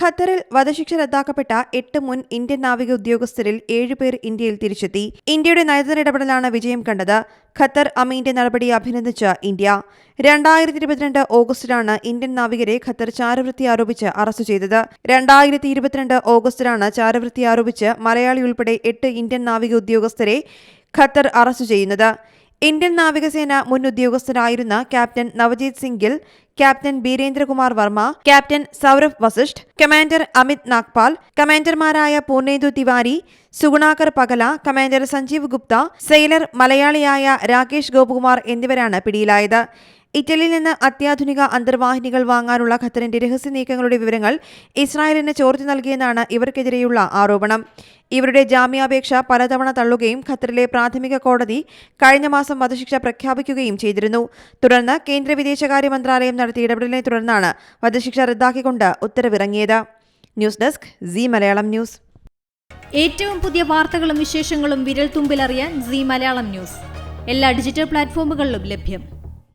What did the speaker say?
ഖത്തറിൽ വധശിക്ഷ റദ്ദാക്കപ്പെട്ട എട്ട് മുൻ ഇന്ത്യൻ നാവിക ഉദ്യോഗസ്ഥരിൽ ഏഴുപേർ ഇന്ത്യയിൽ തിരിച്ചെത്തി. ഇന്ത്യയുടെ നയതന്ത്ര ഇടപെടലാണ് വിജയം കണ്ടത്. ഖത്തർ അമീന്റെ നടപടി അഭിനന്ദിച്ച ഇന്ത്യ. രണ്ടായിരത്തി ഇരുപത്തിരണ്ട് ഓഗസ്റ്റിലാണ് ഇന്ത്യൻ നാവികരെ ഖത്തർ ചാരവൃത്തി ആരോപിച്ച് അറസ്റ്റ് ചെയ്തത്. രണ്ടായിരത്തി ഇരുപത്തിരണ്ട് ഓഗസ്റ്റിലാണ് ചാരവൃത്തി ആരോപിച്ച് മലയാളി ഉൾപ്പെടെ എട്ട് ഇന്ത്യൻ നാവിക ഉദ്യോഗസ്ഥരെ ഖത്തർ അറസ്റ്റ് ചെയ്യുന്നത്. ഇന്ത്യൻ നാവികസേന മുൻ ഉദ്യോഗസ്ഥരായിരുന്ന captain Navjeet Singh Gill captain Birendra Kumar Verma captain Saurabh Vashisht commander Amit Nagpal കമാൻഡർമാരായ Purnendu Tiwari Sugunakar Pakala commander Sanjeev Gupta sailor മലയാളിയായ രാകേഷ് ഗോപകുമാർ എന്നിവരാണ് പിടിയിലായത്. ഇറ്റലിയിൽ നിന്ന് അത്യാധുനിക അന്തർവാഹിനികൾ വാങ്ങാനുള്ള ഖത്തറിന്റെ രഹസ്യ നീക്കങ്ങളുടെ വിവരങ്ങൾ ഇസ്രായേലിന് ചോർത്തി നൽകിയെന്നാണ് ഇവർക്കെതിരെയുള്ള ആരോപണം. ഇവരുടെ ജാമ്യാപേക്ഷ പലതവണ തള്ളുകയും ഖത്തറിലെ പ്രാഥമിക കോടതി കഴിഞ്ഞ മാസം വധശിക്ഷ പ്രഖ്യാപിക്കുകയും ചെയ്തിരുന്നു. തുടർന്ന് കേന്ദ്ര വിദേശകാര്യ മന്ത്രാലയം നടത്തിയ ഇടപെടലിനെ തുടർന്നാണ് വധശിക്ഷ റദ്ദാക്കിക്കൊണ്ട് ഉത്തരവിറങ്ങിയത്. News desk C Malayalam news. ഏറ്റവും പുതിയ വാർത്തകളും വിശേഷങ്ങളും വിരൽ തുമ്പിലറിയാൻ സി മലയാളം ന്യൂസ്. എല്ലാ ഡിജിറ്റൽ പ്ലാറ്റ്ഫോമുകളിലും ലഭ്യം.